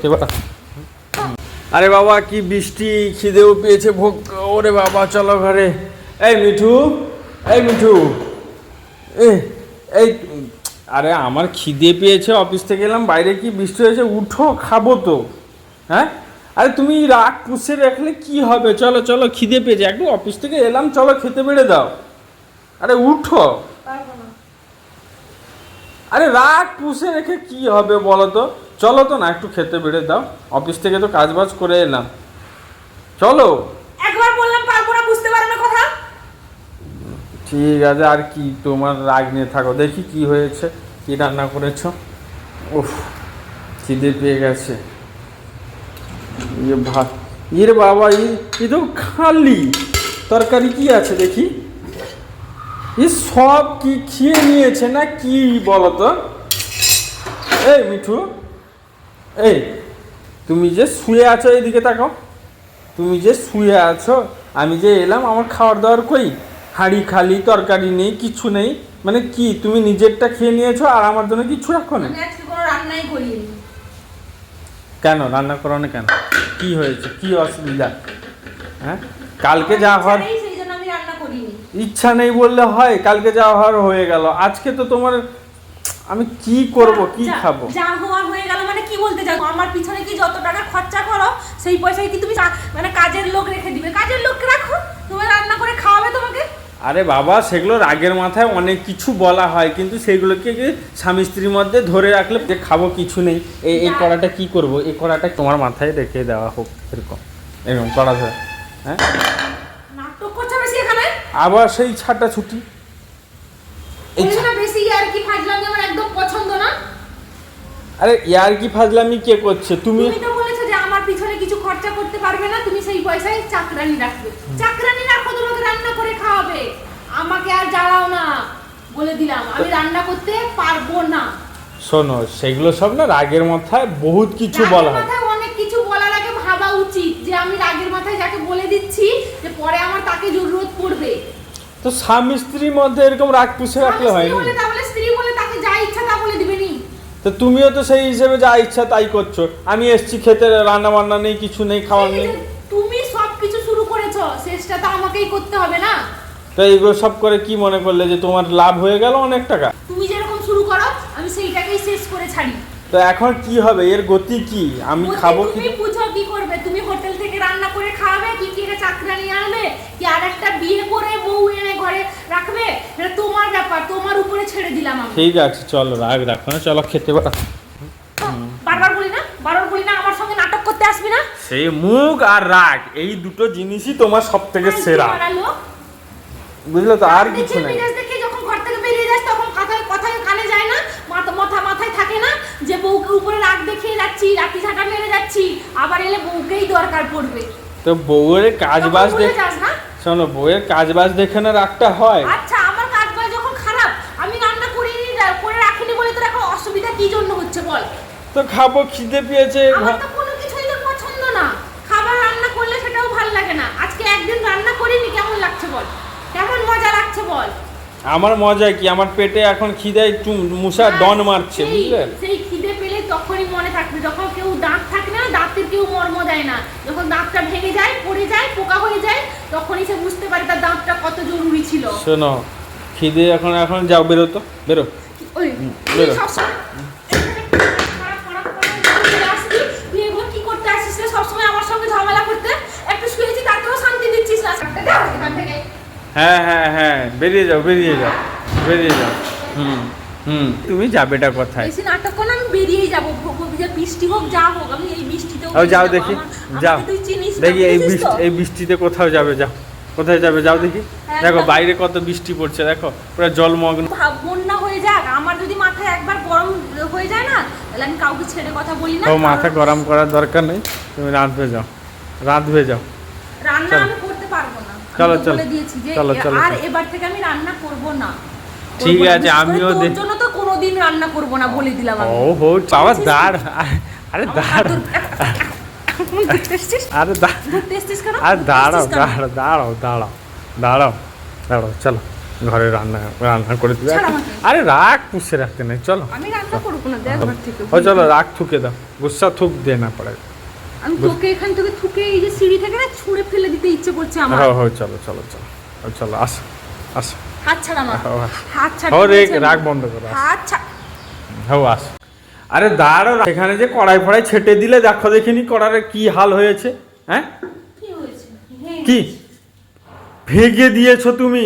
খেতে পারা আরে বাবা কি বৃষ্টি খিদেও পেয়েছে ভোগ। ওরে বাবা চলো ঘরে। এই মিঠু এই মিঠু। এ এই আরে আমার খিদে পেয়েছে অফিস থেকে এলাম বাইরে কি বৃষ্টি হয়েছে? উঠো খাব তো। হ্যাঁ? আরে তুমি রাগ পুষে রাখলে কি হবে? চলো চলো খিদে পেয়েছে। একটু অফিস থেকে এলাম চলো খেতে বেড়ে দাও। আরে উঠো। আরে রাগ পুষে রেখে কি হবে বলো তো চলো তো না একটু খেতে বেড়ে দাও। অফিস থেকে তো কাজ বাজ করে এলাম। চলো। একবার বললাম পারব না বুঝতে পারো না কথা? ঠিক আছে আর কি তোমার রাগ নিয়ে থাকো। দেখি কি হয়েছে কি রান্না করেছ? উফ খিদে পেয়ে গেছে। ইয়ে ভাত। ইয়ে বাবা ই তো খালি। তরকারি কি আছে দেখি? এ সব কি খেয়ে নিয়েছে না কি বলো তো এই মিঠু এই তুমি যে শুয়ে আছো এইদিকে তাকাও। তুমি যে শুয়ে আছো আমি যে এলাম আমার খাওয়ার দাওয়ার কই? হাঁড়ি খালি তরকারি নেই কিছু নেই। মানে কি তুমি নিজেরটা খেয়ে নিয়েছো আর আমার জন্য কিছু রাখো না? কেন রান্না করো না কেন? কি হয়েছে? কি অসুবিধা? হ্যাঁ? কালকে যা হওয়ার ইচ্ছা নেই, সেই জন্য আমি রান্না করিনি ইচ্ছা নেই বললে হয় কালকে যা হওয়ার হয়ে গেল। আজকে তো তোমার আমি কি করব কি খাব? যা হওয়ার হয়ে গেল মানে কি বলতে চাও আমার পিছনে কি যত টাকা খরচা করো সেই পয়সায় কি তুমি মানে কাজের লোক রেখে দিবে? কাজের লোক রাখো। তুমি রান্না করে খাওয়াবে তোমাকে? আরে বাবা সেগুলো রাগের মাথায় অনেক কিছু বলা হয় কিন্তু সেগুলোকে স্বামী স্ত্রীর মধ্যে ধরে রাখলে যে খাব কিছু নেই এই এই কড়াটা কি করব? এই কড়াটা তোমার মাথায় রেখে দেওয়া হোক এরকম। এরকম কড়া ধরে। হ্যাঁ নাটক করছ বেশি এখানে আবার সেই ছাটা। ছুটি বেশি আর কি ফাজলামি আমার একদম পছন্দ না। আরে ইয়ার কি ফাজলামি কে করছে? তুমি তুমি তো বলেছ যে আমার পিছনে কিছু খরচা করতে পারবে না তুমি সেই পয়সায় চাকরানি রাখবে। চাকরানি রাখো তোমাকে রান্না করে খাওয়াবে। আমাকে আর জ্বালাও না বলে দিলাম। আমি রান্না করতে পারব না। শোনো সেগুলো সব না রাগের মাথায় বহুত কিছু বলা হয় মাথায় অনেক কিছু বলার আগে ভাবা উচিত যে আমি রাগের মাথায় যাকে বলে দিচ্ছি যে পরে আমার তাকে জরুরত পড়বে। তো স্বামী স্ত্রীর মধ্যে এরকম রাগ পুষে রাখলে স্ত্রী হয়নি তাহলে স্ত্রী বলে তাকে যা ইচ্ছা তা বলে দিবেনি তো তুমিও তো সেই হিসেবে যা ইচ্ছা তাই করছ। আমি এসছি খেতে রান্না বান্না নেই কিছু নেই খাওয়ার নেই। তুমি সব কিছু শুরু করেছ শেষটা তো আমাকেই করতে হবে না? তো এইগুলো সব করে কি মনে করলে যে তোমার লাভ হয়ে গেল অনেক টাকা? তুমি যেরকম শুরু করো আমি সেইটাকেই শেষ করে ছাড়ি। তো এখন কি হবে? এর গতি কি? আমি খাব কি তুমি বুঝো কি করবে তুমি হোটেল থেকে রান্না করে খাওয়াবে কি কি একটা চাকরানি আনবে কি আর একটা বিয়ে করে বউ এনে ঘরে রাখবে এটা তোমার ব্যাপার তোমার উপরে ছেড়ে দিলাম আমি ঠিক আছে চলো রাগ রাখো না চলো খেতে পারো বারবার বলি না বারবার বলি না আমার সঙ্গে নাটক করতে আসবি না? সেই মুখ আর রাগ এই দুটো জিনিসই তোমার সব থেকে সেরা। বুঝলে তো আর কিছু নেই। দেখে যখন ঘর থেকে বেরিয়ে যাস তখন কথায় কথায় কানে যায় না মাথা মাথা মাথায় থাকে না যে বউকে উপরে রাগ দেখিয়ে যাচ্ছি রাতি ঝাঁটা মেরে যাচ্ছি আবার এলে বউকেই দরকার পড়বে। তো বউয়ের কাজ বাজ দেখ না? শোনো বউয়ের কাজ বাজ দেখে না রাগটা হয়? আচ্ছা আমার কাজ বাজ যখন খারাপ আমি রান্না করিনি রা- করে রাখিনি বলে তোর এখন অসুবিধা কি জন্য হচ্ছে বল তো খাব খিদে পেয়েছে। আমার তো কোনো কিছুই তোর পছন্দ না। খাবার রান্না করলে সেটাও ভালো লাগে না। আজকে একদিন রান্না করিনি কেমন লাগছে বল? কেমন মজা লাগছে বল? আমার মজা কি? আমার পেটে এখন খিদায় চুম- মুসা ডন মারছে সেই- বুঝলে? সেই খিদে পেলে তখনই মনে থাকবে। যখন কেউ দাঁত থাকে না দাঁতের কেউ মর্ম দেয় না। যখন দাঁতটা ভেঙে যায় পড়ে যায় পোকা হয়ে যায় তখনই সে বুঝতে পারে তার দাঁতটা কত জরুরি ছিল। শোনো খিদে এখন এখন যাও বেরো তো বেরো। ওই বেরো। সবসময় এখানে খারাপ খারাপ কথা বলে আসবি, তুই এগুলো কি করতে আসিস রে? সবসময় আমার সঙ্গে ঝামেলা করতে একটু শুয়েছি তাতেও শান্তি দিচ্ছিস না সামনে যা এখান থেকে। হ্যাঁ হ্যাঁ হ্যাঁ বেরিয়ে যাও বেরিয়ে যাও বেরিয়ে যাও। হুম হুম তুমি যাবেটা কোথায়। বেশি নাটক করলে আমি বেরিয়েই যাব বৃষ্টি হোক যা হোক আমি এই বৃষ্টিতেও ও যাও দেখি যাও। দেখি এই বৃষ্টি এই বৃষ্টিতে কোথাও যাবে যাও। কোথায় যাবে যাও দেখি। হ্যাঁ, দেখো বাইরে কত বৃষ্টি পড়ছে দেখো পুরো জলমগ্ন। বন্যা হয়ে যাক। আমার যদি মাথায় একবার গরম হয়ে যায় না তাহলে আমি কাউকে ছেড়ে কথা বলি না। ও মাথা গরম করার দরকার নেই। তুমি রাঁধবে যাও। রাঁধবে যাও। রান্না আমি করতে পারব না আমি চলো, চলো। চলো, চলো, আর এবার থেকে আমি রান্না করব না। ঠিক আছে, আমিও তোর জন্য তো কোনোদিন রান্না করব না বলে দিলাম আমি। ও হো বাবা দাঁড়। আরে দাঁড়? আরে? আর দাঁড়াও দাঁড়াও দাঁড়াও দাঁড়াও দাঁড়াও দাঁড়াও চলো ঘরে রান্না রান্না করে দিবে। আরে রাখ পুষে রাখতে নেই? চলো। আমি রান্না করব না দেখ থেকে ও চলো রাখ থুকে দাও। গুসা থুক দে না পড়ে আমি তোকে এখান থেকে থুকে এই যে সিঁড়ি থেকে না ছুঁড়ে ফেলে দিতে ইচ্ছে করছে আমার। হ্যাঁ হ্যাঁ চলো চলো চলো চলো আস আস। হাত ছাড়া আমার। হ্যাঁ, হ্যাঁ। হাত ছাড়া রে রাগ বন্ধ করো হাত ছাড়। হ্যাঁ আস। আরে দাঁড়ো এখানে যে কড়াই ফড়াই ছেটে দিলে দেখো দেখিনি কড়াইয়ের কি হাল হয়েছে হ্যাঁ? কি হ্যাঁ। ভেঙে দিয়েছ তুমি।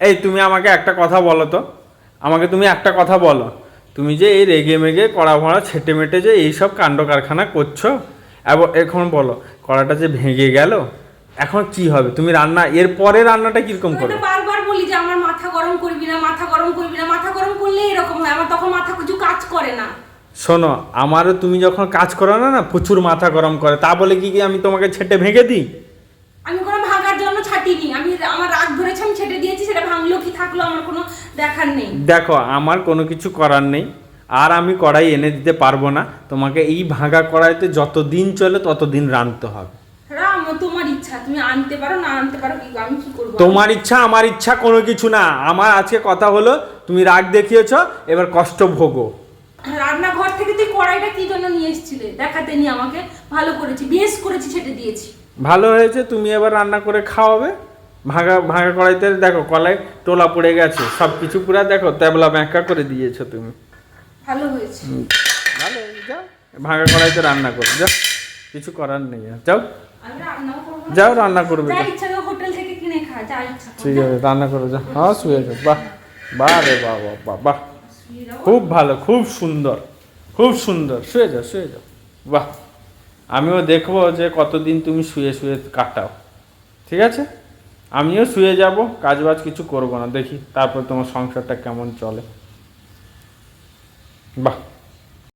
এই তুমি আমাকে একটা কথা বলো তো। আমাকে তুমি একটা কথা বলো। তুমি যে এই রেগে মেগে কড়া ভরা ছেটে মেটে যে এইসব কাণ্ড কারখানা করছ এখন বলো কড়াটা যে ভেঙে গেল এখন কি হবে? তুমি রান্না এর পরে রান্নাটা কীরকম করবে? বারবার বলি যে আমার মাথা গরম করবি না মাথা গরম করবি না মাথা গরম করলে এরকম হয় আমার তখন মাথা কিছু কাজ করে না। শোনো আমারও তুমি যখন কাজ করো না না প্রচুর মাথা গরম করে তা বলে কি কি আমি তোমাকে ছেটে ভেঙে দিই? আমি কোনো ভাঙার জন্য ছাটিনি আমি আমার রাগ ধরেছে আমি ছেটে দিয়েছি সেটা ভাঙলো কি থাকল আমার কোনো দেখার নেই। দেখো আমার কোনো কিছু করার নেই। আর আমি কড়াই এনে দিতে পারব না। তোমাকে এই ভাঙা কড়াইতে যত দিন চলে তত দিন রাঁধতে হবে। তোমার ইচ্ছা তুমি আনতে পারো না আনতে পারো কি আমি কি করব? তোমার ইচ্ছা আমার ইচ্ছা কোনো কিছু না। আমার আজকে কথা হলো তুমি রাগ দেখিয়েছ এবার কষ্ট ভোগো। রান্নাঘর থেকে তুই কড়াইটা কি জন্য নিয়ে এসেছিলে? দেখাতে নি আমাকে। ভালো করেছি বেশ করেছি ছেটে দিয়েছি। ভালো হয়েছে তুমি এবার রান্না করে খাওয়াবে। ভাঙা ভাঙা কড়াইতে দেখো কলাই টোলা পড়ে গেছে সব কিছু পুরা দেখো তেবলা ব্যাঁকা করে দিয়েছ তুমি। ভালো হয়েছে। ভালো যাও ভাঙা কড়াইতে রান্না করো যাও কিছু করার নেই। যাও। যাও রান্না করবে যাও। ঠিক আছে রান্না করো যা। হ্যাঁ শুয়ে যাও বাহ বাহ রে বাহ বাহ বাহ। খুব ভালো খুব সুন্দর খুব সুন্দর। শুয়ে যাও শুয়ে যাও। বাহ। আমিও দেখব যে কতদিন তুমি শুয়ে শুয়ে কাটাও। ঠিক আছে? আমিও শুয়ে যাব কাজ বাজ কিছু করব না। দেখি তারপর তোমার সংসারটা কেমন চলে। বাহ